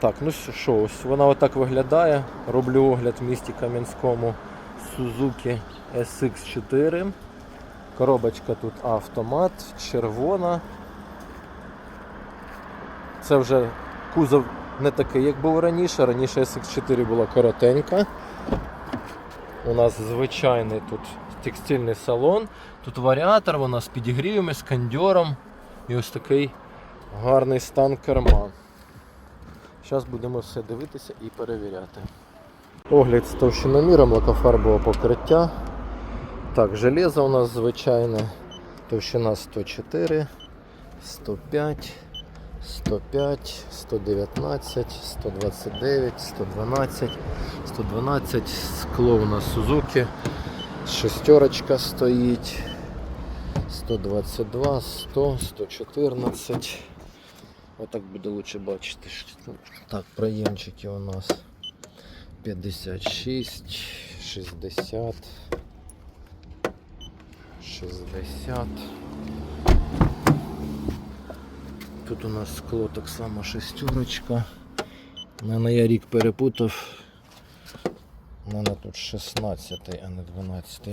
Так, ну що, ось вона отак виглядає. Роблю огляд в місті Кам'янському Suzuki SX4. Коробочка тут автомат, червона. Це вже кузов не такий, як був раніше. Раніше SX4 була коротенька. У нас звичайний тут текстильний салон. Тут варіатор, вона з підігрівами, з кондьором. І ось такий гарний стан керма. Зараз будемо все дивитися і перевіряти. Огляд з товщиноміром лакофарбового покриття. Так, железо у нас звичайне. Товщина 104, 105, 105, 119, 129, 112, 112, скло у нас Suzuki, шестерочка стоїть, 122, 100, 114. Отак буде лучше бачити. Так, проємчики у нас 56, 60, 60. Тут у нас скло так само шестерочка. Наверное, я рік перепутав. У мене тут 16, а не 12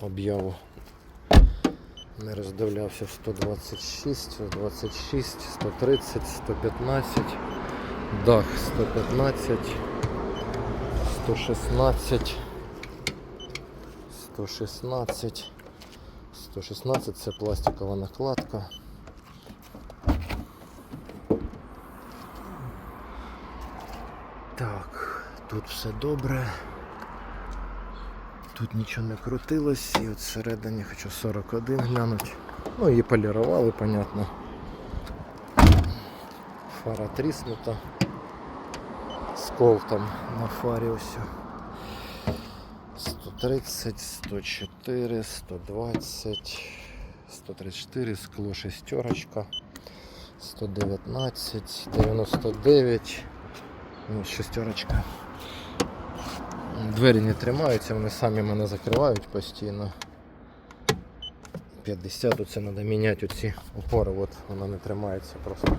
об'яву. Не роздивлявся 126, 126, 130, 115, дах 115, 116, 116, 116 це пластикова накладка. Так, тут все добре. Тут нічого не крутилось, і от всередині хочу 41 глянути. Ну її полірували, понятно. Фара тріснута. Скол там на фарі ось. 130, 104, 120, 134, скло шестерочка, 119, 99, ну, шестерочка. Двері не тримаються, вони самі мене закривають постійно. 50 оце треба міняти оці опори, от вона не тримається, просто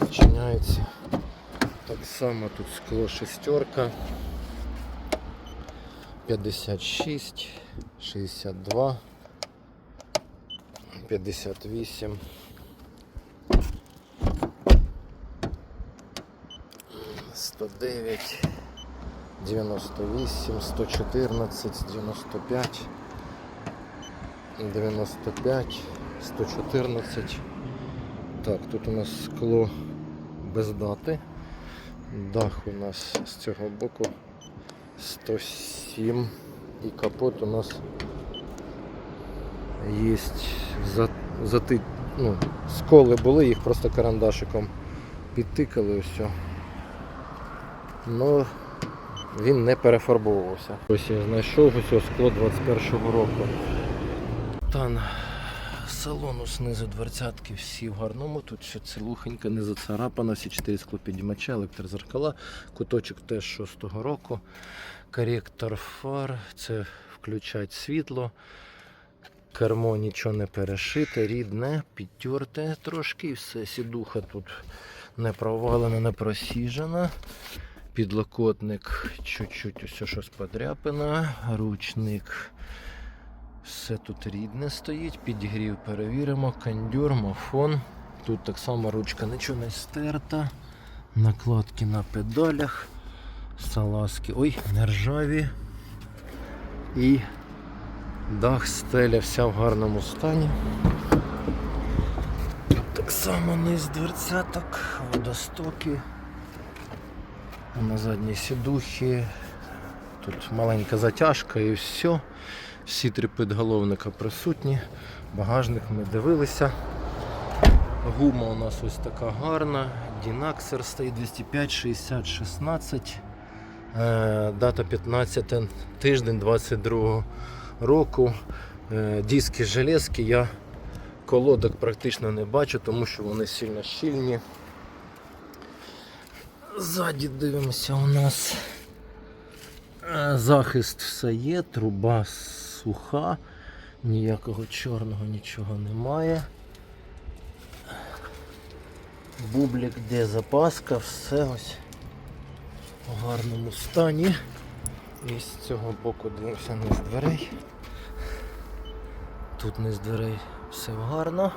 зачиняється. Так само тут скло шестерка. 56, 62, 58. Сто дев'ять. 98, 114, 95, 95, 114. Так, тут у нас скло без дати. Дах у нас з цього боку 107 і капот у нас є за, зати, ну, сколи були, їх просто карандашиком підтикали все. Ну, він не перефарбовувався. Ось я знайшов ось скло 21-го року. Тан салону знизу дверцятки всі в гарному. Тут все цілухенько, не зацарапано, всі чотири склопідіймача, електрозеркала, куточок теж 6-го року. Коректор фар, це включать світло. Кермо нічого не перешите, рідне, підтерте трошки, все, сідуха тут не провалена, не просіжена. Підлокотник чуть-чуть усе щось подряпано, ручник. Все тут рідне стоїть, підігрів перевіримо, кондюр, мафон. Тут так само ручка нічого не стерта. Накладки на педалях, салазки. Ой, нержаві. І дах стеля вся в гарному стані. Так само низ дверцяток, водостоки. На задній сідухі. Тут маленька затяжка і все. Всі три підголовника присутні. Багажник ми дивилися. Гума у нас ось така гарна. Дінаксер стоїть 205, 60, 16. Е, Дата 15 тиждень 22 року. Е, Диски железки. Я колодок практично не бачу, тому що вони сильно щільні. Ззаді дивимося у нас е, захист все є, труба суха, ніякого чорного нічого немає. Бублік, де запаска, все ось у гарному стані. І з цього боку дивимося низ дверей. Тут низ дверей все гарно.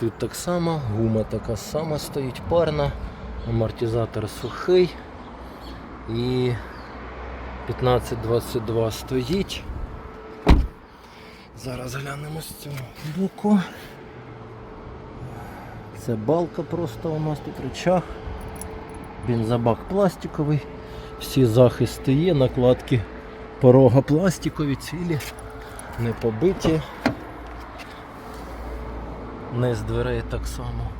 Тут так само, гума така сама стоїть парна, амортизатор сухий і 1522 стоїть. Зараз глянемо з цього боку. Це балка просто у нас тут речах. Бензобак пластиковий. Всі захисти є, накладки порога пластикові, цілі, не побиті. Низ дверей так само.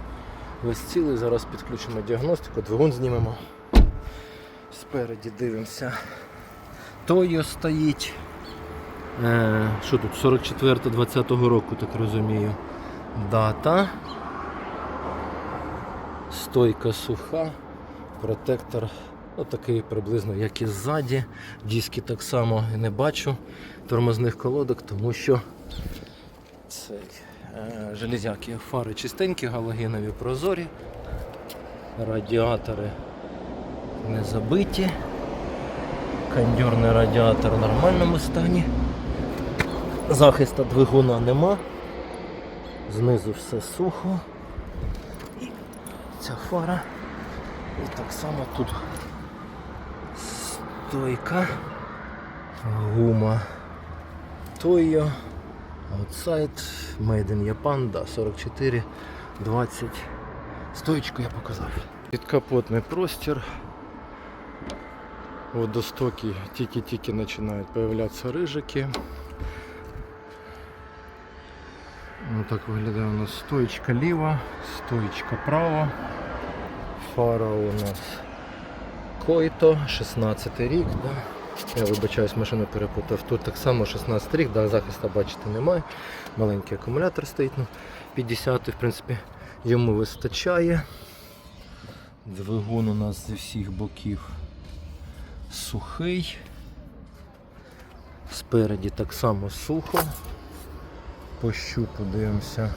Весь цілий, зараз підключимо діагностику, двигун знімемо. Спереді дивимося. Тойо стоїть. Е, що тут? 44-20 року, так розумію. Дата. Стойка суха, протектор отакий приблизно, як і ззаді. Диски так само не бачу тормозних колодок, тому що цей, железяки, фари чистенькі, галогенові прозорі, радіатори не забиті, кондьорний радіатор в нормальному стані. Захиста двигуна нема. Знизу все сухо. І ця фара. І так само тут стойка, гума Toyo, Outside, Made in Japan, да, 44, 20. Стоечку я показав. Підкапотний простір. Водостоки тільки-тільки починають появлятися рижики. Ну, так виглядає у нас стоечка ліва, стоечка права. Фара у нас Който, 16 рік. Да? Я вибачаюсь, машину перепутав. Тут так само 16 рік, да, захисту бачите немає. Маленький акумулятор стоїть, ну, 50 в принципі, йому вистачає. Двигун у нас зі всіх боків сухий. Спереді так само сухо. По щупу дивимося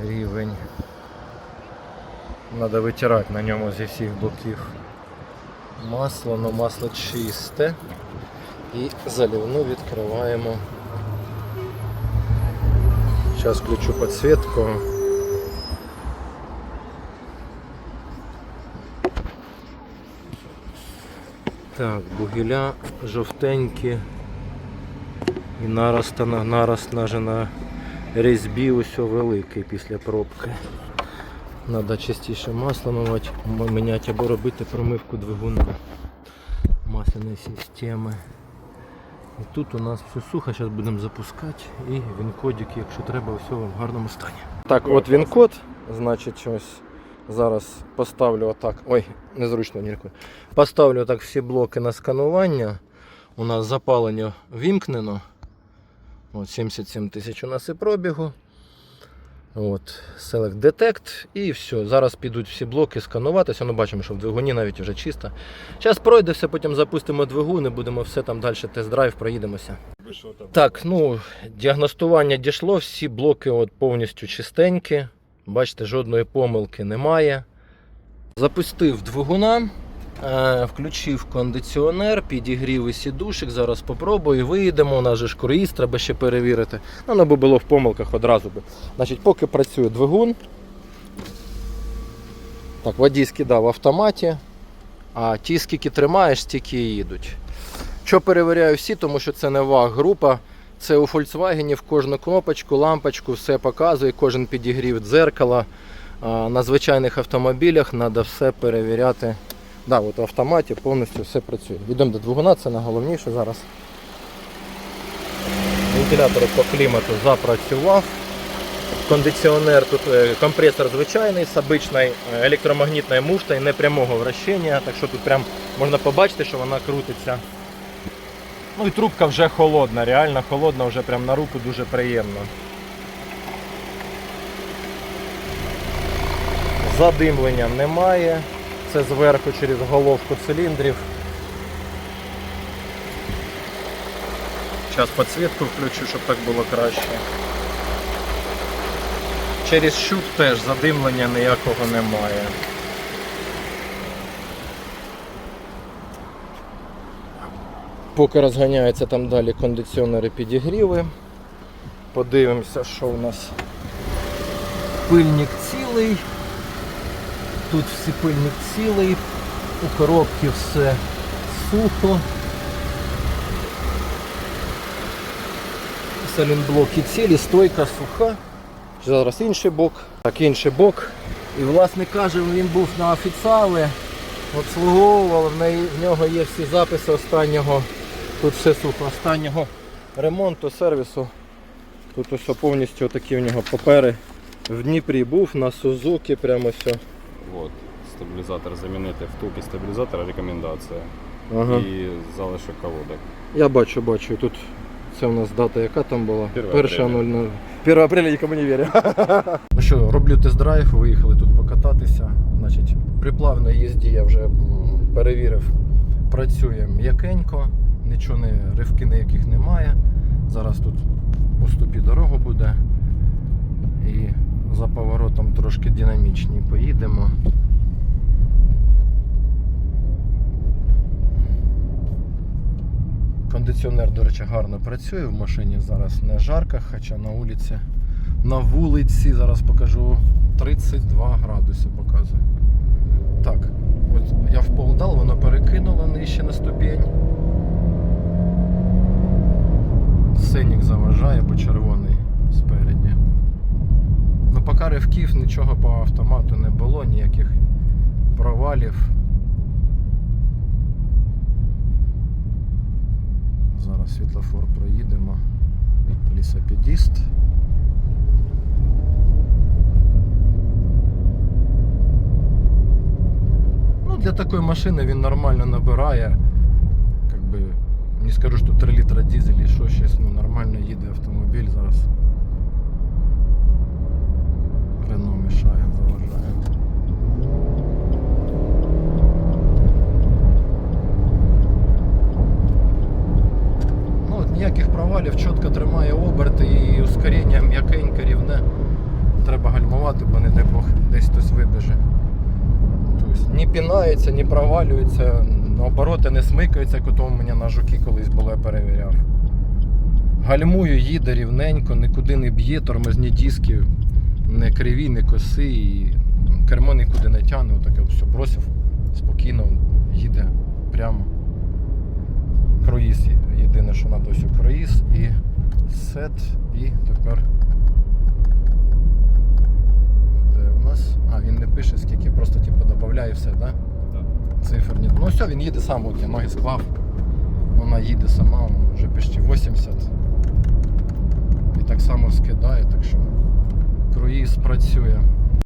рівень. Треба витирати на ньому зі всіх боків масло, але масло чисте. І заливну відкриваємо. Зараз включу підсвітку. Так, бугіля жовтенькі і нарост, нарост на різьбі усе великий після пробки. Треба частіше масло мивати, міняти або робити промивку двигуна масляної системи. І тут у нас все сухо, зараз будемо запускати і він кодик, якщо треба, все в гарному стані. Так, от він код, значить ось зараз поставлю отак. Ой, незручно ніяко. Поставлю так всі блоки на сканування. У нас запалення вімкнено. От 77 тисяч у нас і пробігу. От, Select Detect і все. Зараз підуть всі блоки скануватися. Ну, бачимо, що в двигуні навіть вже чисто. Зараз пройде все, потім запустимо двигун і будемо все там далі тест-драйв, проїдемося. Так, ну, діагностування дійшло, всі блоки от повністю чистенькі. Бачите, жодної помилки немає. Запустив двигуна, включив кондиціонер, підігрів і сідушек. Зараз попробую, виїдемо. У нас же ж круїз, треба ще перевірити. Ну, не би було в помилках одразу би. Значить, поки працює двигун. Так, водійський да, в автоматі. А ті, скільки тримаєш, стільки і їдуть. Що перевіряю всі, тому що це не ваг група. Це у Volkswagen в кожну кнопочку, лампочку, все показує, кожен підігрів дзеркала. На звичайних автомобілях треба все перевіряти. Да, от в автоматі повністю все працює. Йдемо до двигуна, це найголовніше зараз. Вентилятор по клімату запрацював. Кондиціонер тут е, компресор звичайний з обичною е, електромагнітною муфтою непрямого вращення, так що тут прям можна побачити, що вона крутиться. Ну і трубка вже холодна, реально холодна, вже прям на руку дуже приємно. Задимлення немає. Це зверху через головку циліндрів. Зараз підсвітку включу, щоб так було краще. Через щуп теж задимлення ніякого немає. Поки розганяються там далі кондиціонери підігріви. Подивимося, що у нас. Пильник цілий. Тут всі пильник цілий. У коробці все сухо. Салінблоки цілі, стойка суха. Зараз інший бок. Так, інший бок. І власне каже, він був на офіціали, обслуговував, в, нього є всі записи останнього, тут все сухо, останнього ремонту, сервісу. Тут усе повністю такі в нього папери. В Дніпрі був на Сузуки прямо все. От, стабілізатор замінити втулки стабілізатора, рекомендація. Ага. І залишок колодок. Я бачу, бачу. Тут це у нас дата, яка там була? 1 апреля. 00. 1 апреля нікому не вірю. ну що, роблю тест-драйв, виїхали тут покататися. Значить, при плавній їзді я вже перевірив, працює м'якенько, нічого не ривки ніяких немає. Зараз тут по ступі дорога буде. І за поворотом трошки динамічні поїдемо. Кондиціонер, до речі, гарно працює в машині. Зараз не жарко, хоча на вулиці. На вулиці зараз покажу 32 градуси показує. Так, от я впол дав, воно перекинуло нижче на ступінь. Синік заважає, бо червоний спереді. Ну, поки ривків нічого по автомату не було, ніяких провалів. Зараз світлофор проїдемо. Лісопедіст. Ну, для такої машини він нормально набирає. Как би, не скажу, що 3 літра дизель що щось, ну нормально їде автомобіль зараз. Рено мішає, заважає. Ну, ніяких провалів, чітко тримає оберти і ускоріння м'якеньке, рівне. Треба гальмувати, бо не дай Бог десь хтось вибіже. Тобто не пінається, не провалюється, обороти не смикаються, як у тому мене на жуки колись було, я перевіряв. Гальмую, їде рівненько, нікуди не б'є, тормозні диски, не криві, не коси, і кермо нікуди не тягне, отаке от все бросив, спокійно їде прямо. Круїз єдине, що на досі круїз і сет, і тепер. Де у нас? А, він не пише скільки, просто типу додає все, так? Да? Так. Циферні. Ну все, він їде сам, от я ноги склав. Вона їде сама, вже почти 80. І так само скидає, так що круїз працює.